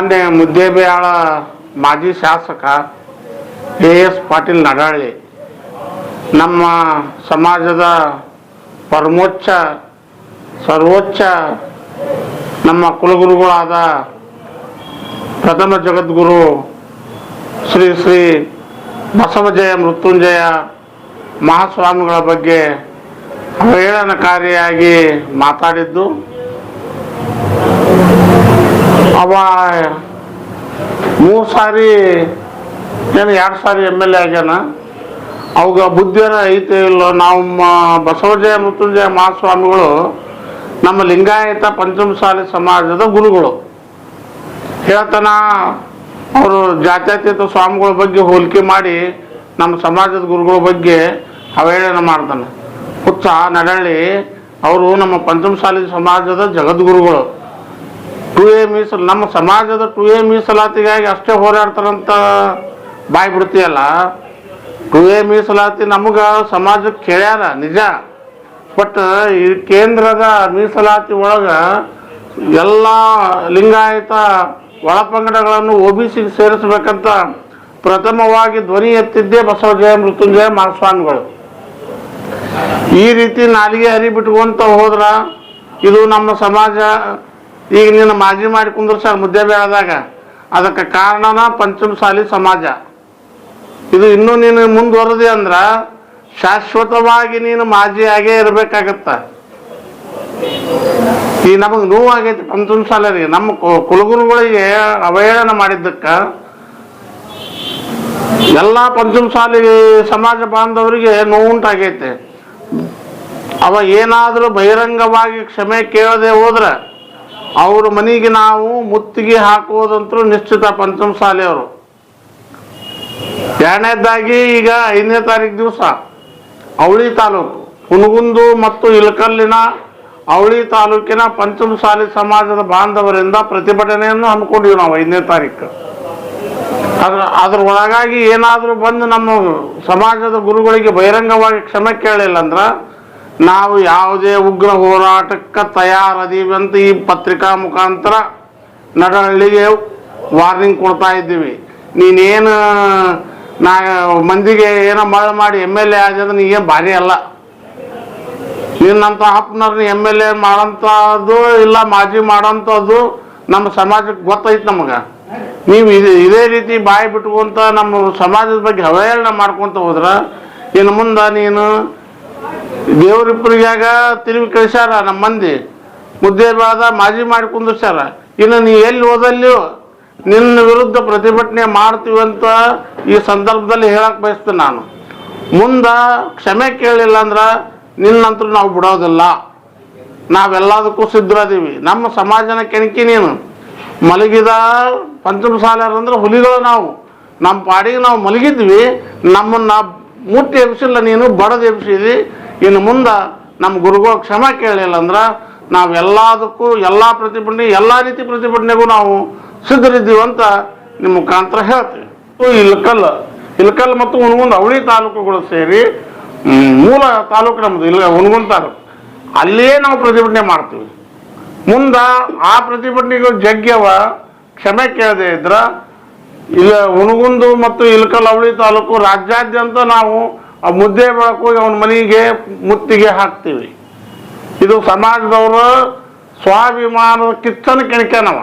ಮೊನ್ನೆ ಮುದ್ದೇಬಿಯಾಳ ಮಾಜಿ ಶಾಸಕ ಎ ಎಸ್ ಪಾಟೀಲ್ ನಡಾಳಿ, ನಮ್ಮ ಸಮಾಜದ ಪರಮೋಚ್ಚ, ಸರ್ವೋಚ್ಚ, ನಮ್ಮ ಕುಲಗುರುಗಳಾದ ಪ್ರಥಮ ಜಗದ್ಗುರು ಶ್ರೀ ಶ್ರೀ ಬಸವಜಯ ಮೃತ್ಯುಂಜಯ ಮಹಾಸ್ವಾಮಿಗಳ ಬಗ್ಗೆ ಅವಹೇಳನಕಾರಿಯಾಗಿ ಮಾತಾಡಿದ್ದು. ಅವ ಮೂರು ಸಾರಿ, ಏನು ಎರಡು ಸಾರಿ ಎಂ ಎಲ್ ಎ ಆಗ್ಯಾನ? ಅವಾಗ ಬುದ್ಧಿಯರ ಐತೆ ಇಲ್ಲೋ, ನಾವು ಬಸವಜಯ ಮೃತ್ಯುಂಜಯ ಮಹಾಸ್ವಾಮಿಗಳು ನಮ್ಮ ಲಿಂಗಾಯತ ಪಂಚಮಸಾಲಿ ಸಮಾಜದ ಗುರುಗಳು. ಹೇಳ್ತಾನ, ಅವರು ಜಾತ್ಯತೀತ ಸ್ವಾಮಿಗಳ ಬಗ್ಗೆ ಹೋಲಿಕೆ ಮಾಡಿ ನಮ್ಮ ಸಮಾಜದ ಗುರುಗಳ ಬಗ್ಗೆ ಅವಹೇಳನ ಮಾಡ್ತಾನೆ. ಹುಚ್ಚ, ನಡಳ್ಳಿ, ಅವರು ನಮ್ಮ ಪಂಚಮಸಾಲಿ ಸಮಾಜದ ಜಗದ್ಗುರುಗಳು. ಟು ಎ ಮೀಸಲು ನಮ್ಮ ಸಮಾಜದ ಟು ಎ ಮೀಸಲಾತಿಗಾಗಿ ಅಷ್ಟೇ ಹೋರಾಡ್ತಾರಂತ ಬಾಯಿ ಬಿಡ್ತೀಯಲ್ಲ? ಟು ಎ ಮೀಸಲಾತಿ ನಮಗೆ ಸಮಾಜಕ್ಕೆ ಕೇಳ್ಯಾರ ನಿಜ. ಬಟ್ ಈ ಕೇಂದ್ರದ ಮೀಸಲಾತಿ ಒಳಗ ಎಲ್ಲ ಲಿಂಗಾಯತ ಒಳಪಂಗಡಗಳನ್ನು ಒ ಬಿ ಸಿಗೆ ಸೇರಿಸ್ಬೇಕಂತ ಪ್ರಥಮವಾಗಿ ಧ್ವನಿ ಎತ್ತಿದ್ದೇ ಬಸವಜಯ ಮೃತ್ಯುಂಜಯ ಮಹಾಸ್ವಾಮಿಗಳು ಈ ರೀತಿ ನಾಲಿಗೆ ಹರಿ ಬಿಟ್ಕೊಂತ ಹೋದ್ರ ಇದು ನಮ್ಮ ಸಮಾಜ ಈಗ ನೀನು ಮಾಜಿ ಮಾಡಿ ಸರ್ ಮುದ್ದೆ ಬೇಳದಾಗ ಅದಕ್ಕೆ ಕಾರಣನ ಪಂಚಮಸಾಲಿ ಸಮಾಜ. ಇದು ಇನ್ನೂ ನೀನು ಮುಂದುವರೆದಿ ಅಂದ್ರ ಶಾಶ್ವತವಾಗಿ ನೀನು ಮಾಜಿ ಆಗೇ ಇರ್ಬೇಕಾಗತ್ತ. ಈ ನಮಗೆ ನೋವಾಗೈತಿ ಪಂಚಮಸಾಲರಿಗೆ ನಮ್ಮ ಕುಲಗುರುಗಳಿಗೆ ಅವಹೇಳನ ಮಾಡಿದ್ದಕ್ಕ ಎಲ್ಲ ಪಂಚಮಸಾಲಿ ಸಮಾಜ ಬಾಂಧವರಿಗೆ ನೋವುಂಟಾಗೈತೆ. ಅವ ಏನಾದರೂ ಬಹಿರಂಗವಾಗಿ ಕ್ಷಮೆ ಕೇಳದೆ ಹೋದ್ರೆ ಅವ್ರ ಮನೆಗೆ ನಾವು ಮುತ್ತಿಗೆ ಹಾಕುವುದಂತೂ ನಿಶ್ಚಿತ ಪಂಚಮ ಅವರು. ಎರಡನೇದಾಗಿ ಈಗ ಐದನೇ ತಾರೀಕು ದಿವಸ ಅವಳಿ ತಾಲೂಕು ಹುನಗುಂದು ಮತ್ತು ಇಳಕಲ್ಲಿನ ಅವಳಿ ತಾಲೂಕಿನ ಪಂಚಮಸಾಲಿ ಸಮಾಜದ ಬಾಂಧವರಿಂದ ಪ್ರತಿಭಟನೆಯನ್ನು ಹಮ್ಮಿಕೊಂಡಿವಿ ನಾವು ಐದನೇ ತಾರೀಕು ಅದ್ರ ಅದ್ರ ಒಳಗಾಗಿ ಏನಾದರೂ ಬಂದು ನಮ್ಮ ಸಮಾಜದ ಗುರುಗಳಿಗೆ ಬಹಿರಂಗವಾಗಿ ಕ್ಷಮೆ ಕೇಳಿಲ್ಲ ಅಂದ್ರೆ ನಾವು ಯಾವುದೇ ಉಗ್ರ ಹೋರಾಟಕ್ಕೆ ತಯಾರದೀವಿ ಅಂತ ಈ ಪತ್ರಿಕಾ ಮುಖಾಂತರ ನಡಹಳ್ಳಿಗೆ ವಾರ್ನಿಂಗ್ ಕೊಡ್ತಾ ಇದ್ದೀವಿ. ನೀನೇನು ನಾ ಮಂದಿಗೆ ಏನೋ ಮಳೆ ಮಾಡಿ ಎಂ ಎಲ್ ಎ ಆದ್ರೆ ನೀಗೇನು ಭಾರಿ ಅಲ್ಲ. ನಿನ್ನಂಥ ಹಪ್ನರ್ನ ಎಂ ಎಲ್ ಎ ಮಾಡೋಂಥದ್ದು ಇಲ್ಲ ಮಾಜಿ ಮಾಡೋಂಥದ್ದು ನಮ್ಮ ಸಮಾಜಕ್ಕೆ ಗೊತ್ತೈತೆ ನಮಗೆ. ನೀವು ಇದೇ ಇದೇ ರೀತಿ ಬಾಯಿ ಬಿಟ್ಕೊಂತ ನಮ್ಮ ಸಮಾಜದ ಬಗ್ಗೆ ಅವಹೇಳನ ಮಾಡ್ಕೊತ ಹೋದ್ರೆ ಇನ್ನು ಮುಂದೆ ನೀನು ದೇವರಿಬ್ಬರಿಗಾಗ ತಿರುಗಿ ಕಳಿಸ್ಯಾರ ನಮ್ಮ ಮಂದಿ. ಮುದ್ದೆ ಬಾದ ಮಾಜಿ ಮಾಡಿ ಕುಂದಿಸ್ಯಾರ ಇನ್ನು ನೀ ಎಲ್ಲಿ ಹೋದಲ್ಲಿ ನಿನ್ನ ವಿರುದ್ಧ ಪ್ರತಿಭಟನೆ ಮಾಡ್ತೀವಿ ಅಂತ ಈ ಸಂದರ್ಭದಲ್ಲಿ ಹೇಳಕ್ ಬಯಸ್ತೇನೆ ನಾನು. ಮುಂದ ಕ್ಷಮೆ ಕೇಳಿಲ್ಲ ಅಂದ್ರೆ ನಿನ್ನಂತರೂ ನಾವು ಬಿಡೋದಿಲ್ಲ. ನಾವೆಲ್ಲದಕ್ಕೂ ಸಿದ್ಧರಾದೀವಿ. ನಮ್ಮ ಸಮಾಜನ ಕೆಣಕಿ ನೀನು. ಮಲಗಿದ ಪಂಚಮ ಅಂದ್ರೆ ಹುಲಿಗಳು ನಾವು. ನಮ್ಮ ಪಾಡಿಗೆ ನಾವು ಮಲಗಿದ್ವಿ. ನಮ್ಮನ್ನ ಮುಟ್ಟಿ ಎಬ್ಸಿಲ್ಲ ನೀನು, ಬಡದು ಎಬ್ಸಿದಿ. ಇನ್ನು ಮುಂದೆ ನಮ್ಮ ಗುರುಗಳು ಕ್ಷಮೆ ಕೇಳಿಲ್ಲ ಅಂದ್ರೆ ನಾವೆಲ್ಲದಕ್ಕೂ ಎಲ್ಲ ಪ್ರತಿಭಟನೆ, ಎಲ್ಲ ರೀತಿ ಪ್ರತಿಭಟನೆಗೂ ನಾವು ಸಿದ್ಧರಿದ್ದೀವಿ ಅಂತ ನಿಮ್ಮ ಮುಖಾಂತರ ಹೇಳ್ತೀವಿ. ಇಲ್ಕಲ್ ಇಲ್ಕಲ್ ಮತ್ತು ಹುನಗುಂದ ಅವಳಿ ತಾಲೂಕುಗಳು ಸೇರಿ ಮೂಲ ತಾಲೂಕು ನಮ್ಮದು ಇಲ್ಲ ಹುನಗುಂದ ತಾಲೂಕು. ಅಲ್ಲಿಯೇ ನಾವು ಪ್ರತಿಭಟನೆ ಮಾಡ್ತೀವಿ. ಮುಂದ ಆ ಪ್ರತಿಭಟನೆಗಳು ಜಗ್ಗ್ಯವ ಕ್ಷಮೆ ಕೇಳದೆ ಇದ್ರ, ಇಲ್ಲ ಹುಣಗುಂದು ಮತ್ತು ಇಲ್ಕಲ್ ಅವಳಿ ತಾಲೂಕು ರಾಜ್ಯಾದ್ಯಂತ ನಾವು ಆ ಮುದ್ದೆ ಬೆಳಕು ಅವನ ಮನೆಗೆ ಮುತ್ತಿಗೆ ಹಾಕ್ತೀವಿ. ಇದು ಸಮಾಜದವರು ಸ್ವಾಭಿಮಾನದ ಕಿತ್ತನ ಕೆಣಕ್ಯಾನವ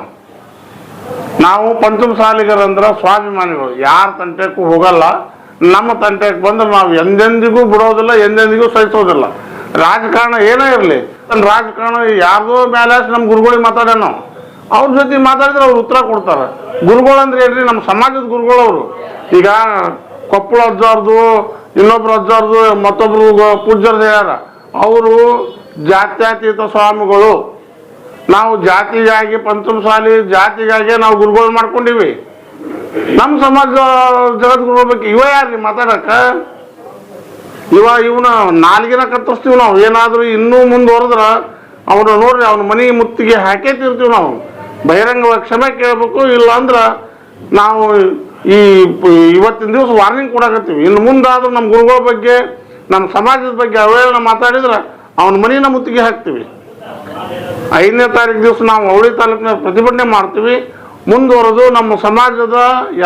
ನಾವು ಪಂಚಮಸಾಲಿಗರಂದ್ರ ಸ್ವಾಭಿಮಾನಿಗಳು. ಯಾರ ತಂಟೆಗೂ ಹೋಗಲ್ಲ, ನಮ್ಮ ತಂಟೆಗೆ ಬಂದು ನಾವು ಎಂದೆಂದಿಗೂ ಬಿಡೋದಿಲ್ಲ, ಎಂದೆಂದಿಗೂ ಸಹಿಸೋದಿಲ್ಲ. ರಾಜಕಾರಣ ಏನೇ ಇರಲಿ ರಾಜಕಾರಣ ಯಾರ್ದೋ ಮೇಲೆ ನಮ್ಮ ಗುರುಗಳಿಗೆ ಮಾತಾಡೋಣ ಅವ್ರ ಜೊತೆ ಮಾತಾಡಿದ್ರೆ ಅವ್ರು ಉತ್ತರ ಕೊಡ್ತಾರೆ. ಗುರುಗಳು ಅಂದ್ರೆ ಏನ್ರಿ, ನಮ್ಮ ಸಮಾಜದ ಗುರುಗಳವರು. ಈಗ ಕೊಪ್ಪಳ ಅಜ್ಜಾರ್ದು ಇನ್ನೊಬ್ರು ಅಜ್ಜಾರ್ದು ಮತ್ತೊಬ್ರು ಪೂಜ್ಯರ್ದು ಹೇಳ್ಯಾರ ಅವರು ಜಾತ್ಯತೀತ ಸ್ವಾಮಿಗಳು. ನಾವು ಜಾತಿಗಾಗಿ ಪಂಚಮಸಾಲಿ ಜಾತಿಗಾಗಿ ನಾವು ಗುರುಗಳು ಮಾಡ್ಕೊಂಡಿವಿ. ನಮ್ಮ ಸಮಾಜ, ಜಗದ್ಗುರು ಬಗ್ಗೆ ಇವ ಯಾರ್ರಿ ಮಾತಾಡಕ? ಇವ ಇವನ ನಾಲ್ಗಿನ ಕತ್ತರಿಸ್ತೀವಿ ನಾವು. ಏನಾದರೂ ಇನ್ನೂ ಮುಂದುವರೆದ್ರ ಅವನು ನೋಡ್ರಿ, ಅವನ ಮನೆ ಮುತ್ತಿಗೆ ಹಾಕೇ ತಿರ್ತೀವಿ ನಾವು. ಬಹಿರಂಗವಾಗಿ ಕ್ಷಮೆ ಕೇಳಬೇಕು ಇಲ್ಲ ಅಂದ್ರೆ ನಾವು ಈ ಇವತ್ತಿನ ದಿವಸ ವಾರ್ನಿಂಗ್ ಕೊಡಕತ್ತೀವಿ ಇನ್ನು ಮುಂದಾದ್ರೂ ನಮ್ಮ ಗುರುಗಳ ಬಗ್ಗೆ ನಮ್ಮ ಸಮಾಜದ ಬಗ್ಗೆ ಅವೇಳನ ಮಾತಾಡಿದ್ರೆ ಅವನ ಮನೆನ ಮುತ್ತಿಗೆ ಹಾಕ್ತೀವಿ. ಐದನೇ ತಾರೀಕು ದಿವಸ ನಾವು ಅವಳಿ ತಾಲೂಕಿನ ಪ್ರತಿಭಟನೆ ಮಾಡ್ತೀವಿ. ಮುಂದುವರೆದು ನಮ್ಮ ಸಮಾಜದ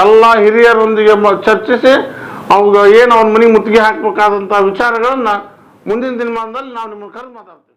ಎಲ್ಲ ಹಿರಿಯರೊಂದಿಗೆ ಚರ್ಚಿಸಿ ಅವ್ಗ ಏನು ಅವನ ಮನೆಗೆ ಮುತ್ತಿಗೆ ಹಾಕಬೇಕಾದಂಥ ವಿಚಾರಗಳನ್ನು ಮುಂದಿನ ದಿನಮಾನದಲ್ಲಿ ನಾವು ನಿಮ್ಮ ಕರೆದು ಮಾತಾಡ್ತೀವಿ.